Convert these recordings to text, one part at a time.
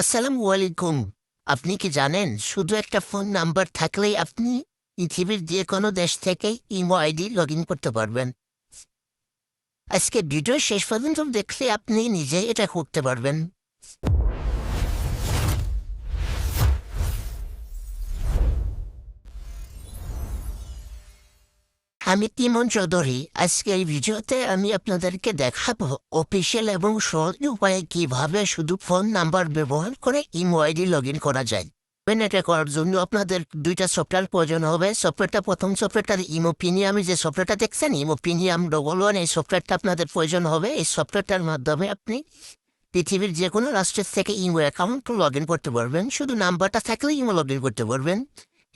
আসসালামু আলাইকুম। আপনি কি জানেন, শুধু একটা ফোন নাম্বার থাকলেই আপনি পৃথিবীর যে কোনো দেশ থেকে ইমো আইডি লগ ইন করতে পারবেন। আজকে ভিডিও শেষ পর্যন্ত দেখলে আপনি নিজে এটা করতে পারবেন। আমি তিমন চৌধুরী। আজকে এই ভিডিওতে আমি আপনাদেরকে দেখাবো অফিসিয়াল এবং সহজ উপায়ে কীভাবে শুধু ফোন নাম্বার ব্যবহার করে ইমো আইডি লগ ইন করা যায়। When এটা করার জন্য আপনাদের দুইটা সফটওয়্যার প্রয়োজন হবে। সফটওয়্যারটা প্রথম সফটওয়্যারটা ইমোপিনিয়াম যে সফটওয়্যারটা দেখছেন? ইমোপিনিয়াম ডবল ওয়ান এই সফটওয়্যারটা আপনাদের প্রয়োজন হবে। এই সফটওয়্যারটার মাধ্যমে আপনি পৃথিবীর যে কোনো রাষ্ট্রের থেকে ইমো অ্যাকাউন্ট লগ ইন করতে পারবেন। শুধু নাম্বারটা থাকলে ইমো লগ ইন করতে পারবেন।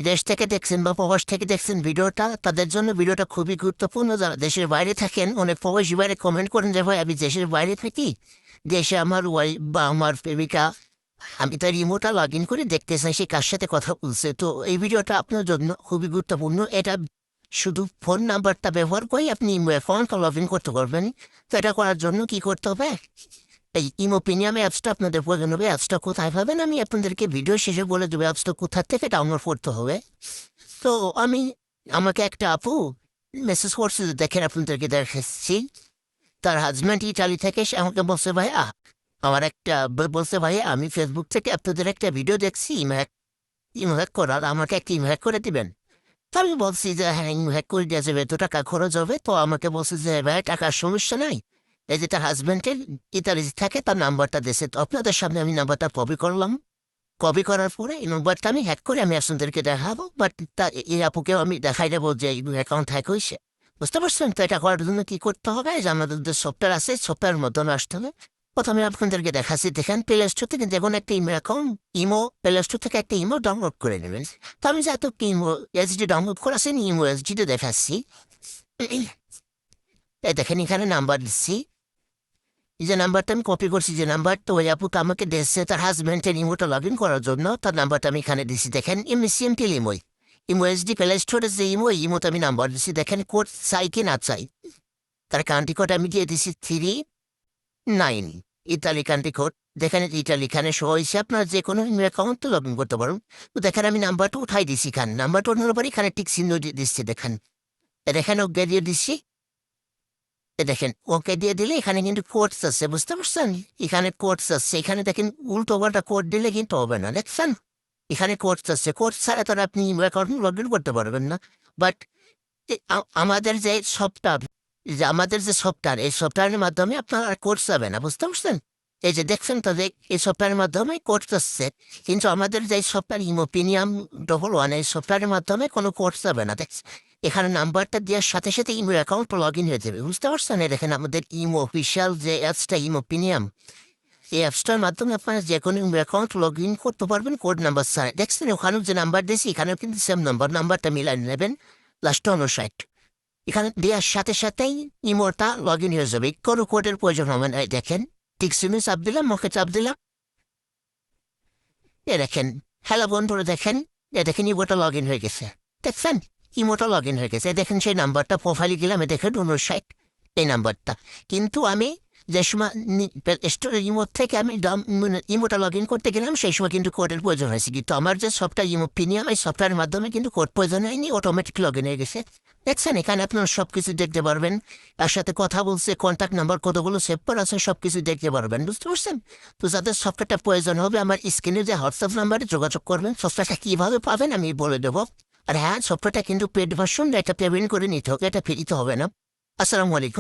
দেশ থেকে দেখছেন বা প্রবাস থেকে দেখছেন ভিডিওটা, তাদের জন্য ভিডিওটা খুবই গুরুত্বপূর্ণ। যারা দেশের বাইরে থাকেন, অনেক প্রবাসী বাইরে কমেন্ট করেন যে, ভাই, আমি দেশের বাইরে থাকি। দেশে আমার ওয়াইফ বা আমার প্রেমিকা, আমি তার রিমোটটা লগ ইন করে দেখতে চাই, সে কার সাথে কথা বলছে? তো এই ভিডিওটা আপনার জন্য খুবই গুরুত্বপূর্ণ। এটা শুধু ফোন নাম্বারটা ব্যবহার করে আপনি ফোন অ্যাকাউন্টটা লগ ইন করতে পারবেন। তো এটা করার জন্য কি করতে হবে? এই ইমো প্রিমিয়াম অ্যাপসটা আপনাদের প্রয়োজন হবে। অ্যাপসটা কোথায় পাবেন? আমি আপনাদেরকে ভিডিও শেষে বলে দেবো অ্যাপসটা কোথা থেকে ডাউনলোড করতে হবে। তো আমি, আমাকে একটা আপু মেসেজ করছে, দেখেন আপনাদেরকে দেখাচ্ছি। তার হাজব্যান্ড ইটালি থেকে, সে আমাকে বলছে ভাইয়া আমার একটা বলছে ভাইয়া আমি ফেসবুক থেকে আপনাদের একটা ভিডিও দেখছি, ইমহ্যাক ইমহ্যাক করার, আমাকে একটা ইমহ্যাক করে দিবেন। তো আমি বলছি যে হ্যাঁ ইমহ্যাক করে দেওয়া যাবে তো টাকা খরচ হবে। তো আমাকে বলছে যে, ভাই, টাকার সমস্যা নাই এই যে তার হাজব্যান্ডের ইতালি থাকে তার নাম্বারটা দেশে আপনাদের সামনে আমি নাম্বারটা কপি করলাম কপি করার পরে এই নাম্বারটা আমি হ্যাক করে আমি আপনাদেরকে দেখাবো বাট তা এই আপুকেও আমি দেখাই দেবো যে অ্যাকাউন্ট হ্যাক হয়েছে বুঝতে পারছেন তো এটা করার জন্য কি করতে হবে যে আমাদের যে সফটওয়্যার আছে সফটওয়্যার মতন আসতে হবে প্রথমে আপনাদেরকে দেখাচ্ছি দেখেন প্লে স্টোর থেকে দেখুন একটা imo account imo play store থেকে একটা ইমো ডাউনলোড করে নেবেন তো আমি যত ইমো এসডি ডাউনলোড করেছেন ইমো এসডিতে দেখাচ্ছি এই দেখেন এখানে নাম্বার দিচ্ছি যে নাম্বারটা আমি কপি করছি যে নাম্বার তো ওই আপুকে আমাকে দিচ্ছে তার হাজব্যান্ডের ইমোটা লগ ইন করার জন্য তার নাম্বারটা আমি এখানে দিচ্ছি দেখেন এমনি সিএমপিল ইমোই ইমো এসডি প্লে স্টোরে যে ইমো ইমোতে আমি নাম্বার দিছি দেখেন কোড চাই কি না চাই তার কান্ট্রি কোড আমি দিয়ে দিছি three nine Italy country code দেখেন ইটালি খানে সহ হয়েছে আপনার যে কোনো অ্যাকাউন্ট তো লগ ইন করতে পারুন তো দেখেন আমি নাম্বারটা উঠাই দিছি খান নাম্বারটা ওঠানোর পর এখানে টিক চিহ্ন দিয়ে দিচ্ছি দেখেন দেখেন ওকে দিয়ে দিচ্ছি দেখেন, ওকে দিয়ে দিলে এখানে কিন্তু কোর্টস আছে, বুঝতে পারছেন? এখানে কোর্টস আছে, এখানে দেখেন উল্টো পাল্টা কোর্ট দিলে কিন্তু হবে না, দেখছেন? এখানে কোর্টস আছে কোর্ট ছাড়া তো আপনি অ্যাকাউন্ট লগ ইন করতে পারবেন না। বাট আমাদের যে সফটওয়্যার যে আমাদের যে সফটওয়্যার এই সফটওয়্যারের মাধ্যমে আপনার কোর্স যাবে না, বুঝতে পারছেন? এই যে দেখছেন তো যে এই সফটওয়্যারের মাধ্যমে কোর্স আসছে। কিন্তু আমাদের যে সফটওয়্যার ইমোপিনিয়াম ডবল ওয়ান এই সফটওয়্যারের মাধ্যমে কোনো কোর্স হবে না। দেখ, এখানে নাম্বারটা দেওয়ার সাথে সাথে ইমো অ্যাকাউন্ট লগ ইন হয়ে যাবে। বুঝতে পারছেন? দেখেন আমাদের ইমো অফিসিয়াল যে অ্যাপসটা ইমোপিনিয়াম এই অ্যাপসটার মাধ্যমে আপনারা যে কোনো ইমো অ্যাকাউন্ট লগ ইন করতে পারবেন কোড নাম্বার ছাড়া দেখছেন? ওখানেও যে নাম্বার দিয়েছি, এখানেও কিন্তু সেম নাম্বার নাম্বারটা মিলাই নেবেন লাস্ট অনুসাইট এখানে দেওয়ার সাথে সাথেই ইমোটা লগ ইন হয়ে যাবে। কোনো কোডের প্রয়োজন হবে না। দেখেন টিকসিমে চাপ দিলাম, মুখে চাপ দিলাম। এ দেখেন, হ্যালো বন্ধুরা দেখেন। এ দেখেন, ইমোটা লগ ইন হয়ে গেছে। দেখছেন? ইমোটা লগ ইন হয়ে গেছে। দেখেন, সেই নাম্বারটা প্রোফাইলে গেলাম দেখেন উনষাট এই নাম্বারটা কিন্তু আমি যে সময় স্টোরের ইমোট থেকে আমি ইমোটা লগ ইন করতে গেলাম সেই সময় কিন্তু কোডের প্রয়োজন হয়েছে। কিন্তু আমার যে সফটওয়্যার ইমো প্রিমিয়াম এই সফটওয়্যারের মাধ্যমে কিন্তু কোড প্রয়োজন হয়নি অটোমেটিক লগ ইন হয়ে গেছে। দেখছেন, এখানে আপনারা সব কিছু দেখতে পারবেন। তার সাথে কথা বলছে কন্ট্যাক্ট নাম্বার কতগুলো সেভ করা আছে সব কিছু দেখতে পারবেন। বুঝতে পারছেন? তো যাদের সফটওয়্যারটা প্রয়োজন হবে, আমার স্ক্রিনে যে হোয়াটসঅ্যাপ নাম্বারে যোগাযোগ করবেন। সফটওয়্যারটা কীভাবে পাবেন আমি বলে দেবো। আর হ্যাঁ সফটওয়্যারটা কিন্তু পেড ভার্সন এটা পেমেন্ট করে নিতে হবে, এটা ফ্রিতে হবে না। আসসালামু আলাইকুম।